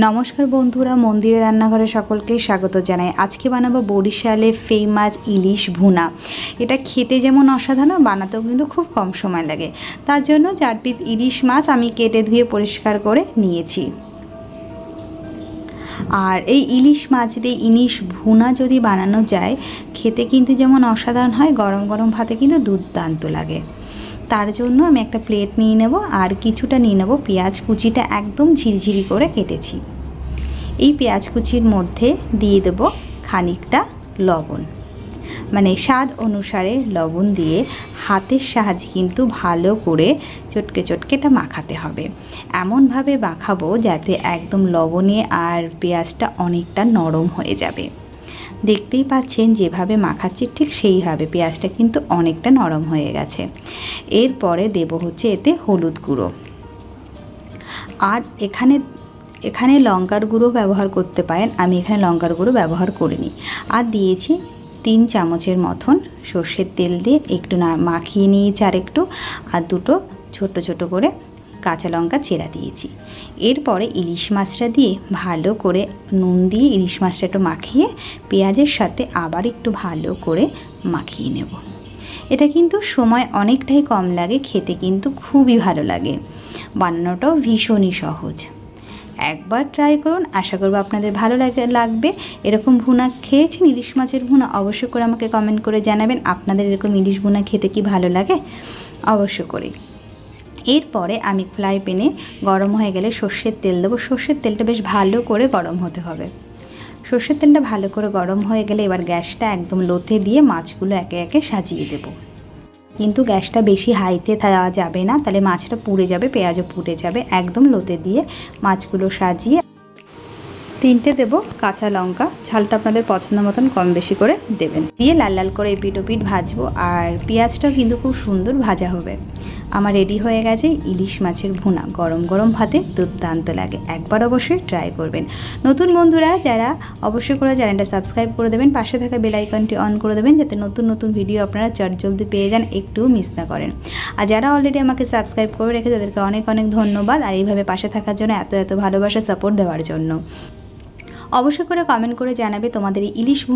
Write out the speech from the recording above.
নমস্কার বন্ধুরা, মন্দিরের রান্নাঘরে সকলকে স্বাগত জানাই। আজকে বানাবো বরিশালে ফেমাস ইলিশ ভুনা। এটা খেতে যেমন অসাধারণ, বানাতেও কিন্তু খুব কম সময় লাগে। তার জন্য চার পিস ইলিশ মাছ আমি কেটে ধুয়ে পরিষ্কার করে নিয়েছি। আর এই ইলিশ মাছ দিয়ে ইলিশ ভুনা যদি বানানো যায়, খেতে কিন্তু যেমন অসাধারণ হয়, গরম গরম ভাতে কিন্তু দুর্দান্ত লাগে। তার জন্য আমি একটা প্লেট নিয়ে নেব আর কিছুটা নিয়ে নেব পেঁয়াজ কুচিটা একদম ঝিরিঝিরি করে কেটেছি। এই পেঁয়াজ কুচির মধ্যে দিয়ে দেব খানিকটা লবণ। মানে স্বাদ অনুসারে লবণ দিয়ে হাতের সাহায্যে কিন্তু ভালো করে চটকে চটকে এটা মাখাতে হবে। এমনভাবে মাখাবো যাতে একদম লবণে আর পেঁয়াজটা অনেকটা নরম হয়ে যাবে। দেখতেই পাচ্ছেন, যেভাবে মাখাচ্ছি ঠিক সেইভাবে পেঁয়াজটা কিন্তু অনেকটা নরম হয়ে গেছে। এরপরে দেব হচ্ছে এতে হলুদ গুঁড়ো। আর এখানে এখানে লঙ্কার গুঁড়ো ব্যবহার করতে পারেন, আমি এখানে লঙ্কার গুঁড়ো ব্যবহার করিনি। আর দিয়েছি তিন চামচের মতন সর্ষের তেল দিয়ে একটু না মাখিয়ে নিয়েছি আর একটু আর দুটো ছোট ছোট করে কাঁচা লঙ্কা চেরা দিয়েছি। এরপরে ইলিশ মাছটা দিয়ে ভালো করে নুন দিয়ে ইলিশ মাছটা একটু মাখিয়ে পেঁয়াজের সাথে আবার একটু ভালো করে মাখিয়ে নেব। এটা কিন্তু সময় অনেকটাই কম লাগে, খেতে কিন্তু খুবই ভালো লাগে। বানানোটাও ভীষণই সহজ। একবার ট্রাই করুন, আশা করব আপনাদের ভালো লাগে, লাগবে। এরকম ভুনা খেয়েছেন ইলিশ মাছের ভুনা, অবশ্যই করে আমাকে কমেন্ট করে জানাবেন। আপনাদের এরকম ইলিশ ভুনা খেতে কি ভালো লাগে? অবশ্য করে। এরপরে আমি ফ্রাই প্যানে গরম হয়ে গেলে সর্ষের তেল দেবো। সর্ষের তেলটা বেশ ভালো করে গরম হতে হবে। সর্ষের তেলটা ভালো করে গরম হয়ে গেলে এবার গ্যাসটা একদম লোতে দিয়ে মাছগুলো একে একে সাজিয়ে দেবো। কিন্তু গ্যাসটা বেশি হাইতে দেওয়া যাবে না, তাহলে মাছটা পুড়ে যাবে, পেঁয়াজও পুড়ে যাবে। একদম লোতে দিয়ে মাছগুলো সাজিয়ে তিনটে দেবো, কাঁচা লঙ্কা। ঝালটা আপনাদের পছন্দ মতন কম বেশি করে দেবেন। দিয়ে লাল লাল করে এপিট ওপিট ভাজবো, আর পেঁয়াজটাও কিন্তু খুব সুন্দর ভাজা হবে। আমার রেডি হয়ে গেছে ইলিশ মাছের ভুনা। গরম গরম ভাতে দুর্দান্ত লাগে। একবার অবশ্যই ট্রাই করবেন। নতুন বন্ধুরা যারা অবশ্যই করে চ্যানেলটা সাবস্ক্রাইব করে দেবেন, পাশে থাকা বেল আইকনটি অন করে দেবেন, যাতে নতুন নতুন ভিডিও আপনারা চটজলদি পেয়ে যান একটুও মিস না করেন। আর যারা অলরেডি আমাকে সাবস্ক্রাইব করে রেখে তাদেরকে অনেক অনেক ধন্যবাদ। আর এইভাবে পাশে থাকার জন্য এত এত ভালোবাসা সাপোর্ট দেওয়ার জন্য। অবশ্যই করে কমেন্ট করে জানাবে তোমাদের ইলিশ